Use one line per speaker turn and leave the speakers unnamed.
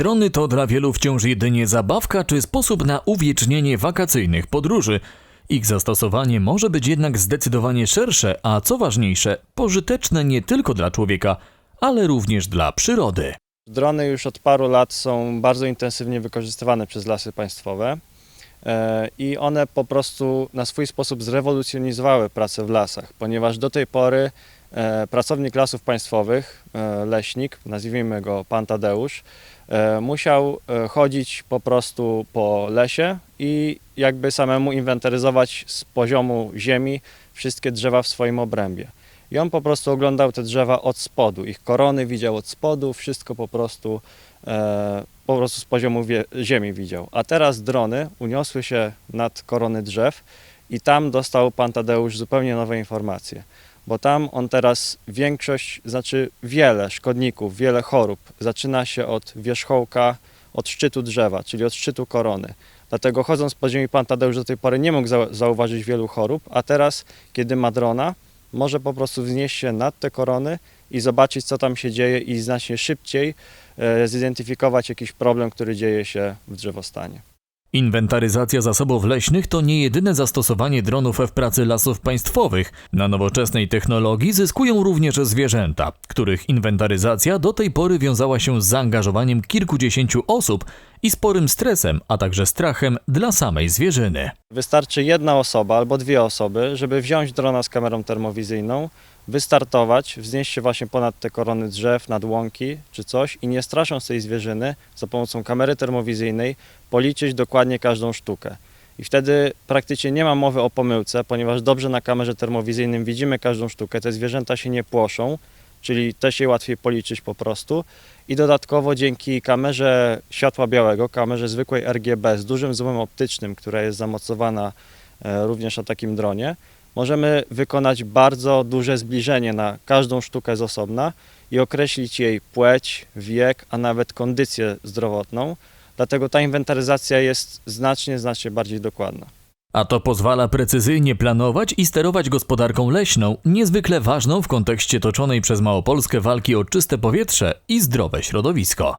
Drony to dla wielu wciąż jedynie zabawka czy sposób na uwiecznienie wakacyjnych podróży. Ich zastosowanie może być jednak zdecydowanie szersze, a co ważniejsze, pożyteczne nie tylko dla człowieka, ale również dla przyrody.
Drony już od paru lat są bardzo intensywnie wykorzystywane przez lasy państwowe e, i one po prostu na swój sposób zrewolucjonizowały pracę w lasach, ponieważ do tej pory pracownik lasów państwowych, e, leśnik, nazwijmy go pan Tadeusz, e, musiał e, chodzić po prostu po lesie i jakby samemu inwentaryzować z poziomu ziemi wszystkie drzewa w swoim obrębie. I on po prostu oglądał te drzewa od spodu, ich korony widział od spodu, wszystko po prostu, e, po prostu z poziomu ziemi widział. A teraz drony uniosły się nad korony drzew i tam dostał pan Tadeusz zupełnie nowe informacje. Bo tam on teraz większość, znaczy wiele szkodników, wiele chorób zaczyna się od wierzchołka, od szczytu drzewa, czyli od szczytu korony. Dlatego chodząc po ziemi pan Tadeusz do tej pory nie mógł zau- zauważyć wielu chorób, a teraz, kiedy ma drona, może po prostu wznieść się nad te korony i zobaczyć, co tam się dzieje i znacznie szybciej e, zidentyfikować jakiś problem, który dzieje się w drzewostanie.
Inwentaryzacja zasobów leśnych to nie jedyne zastosowanie dronów w pracy lasów państwowych. Na nowoczesnej technologii zyskują również zwierzęta, których inwentaryzacja do tej pory wiązała się z zaangażowaniem kilkudziesięciu osób i sporym stresem, a także strachem dla samej zwierzyny.
Wystarczy jedna osoba albo dwie osoby, żeby wziąć drona z kamerą termowizyjną, wystartować, wznieść się właśnie ponad te korony drzew, nad łąki czy coś i nie strasząc tej zwierzyny, za pomocą kamery termowizyjnej policzyć dokładnie każdą sztukę. I wtedy praktycznie nie ma mowy o pomyłce, ponieważ dobrze na kamerze termowizyjnym widzimy każdą sztukę, te zwierzęta się nie płoszą, czyli też je łatwiej policzyć po prostu. I dodatkowo dzięki kamerze światła białego, kamerze zwykłej RGB z dużym zoomem optycznym, która jest zamocowana e, również na takim dronie, możemy wykonać bardzo duże zbliżenie na każdą sztukę z osobna i określić jej płeć, wiek, a nawet kondycję zdrowotną. Dlatego ta inwentaryzacja jest znacznie, znacznie bardziej dokładna.
A to pozwala precyzyjnie planować i sterować gospodarką leśną, niezwykle ważną w kontekście toczonej przez Małopolskę walki o czyste powietrze i zdrowe środowisko.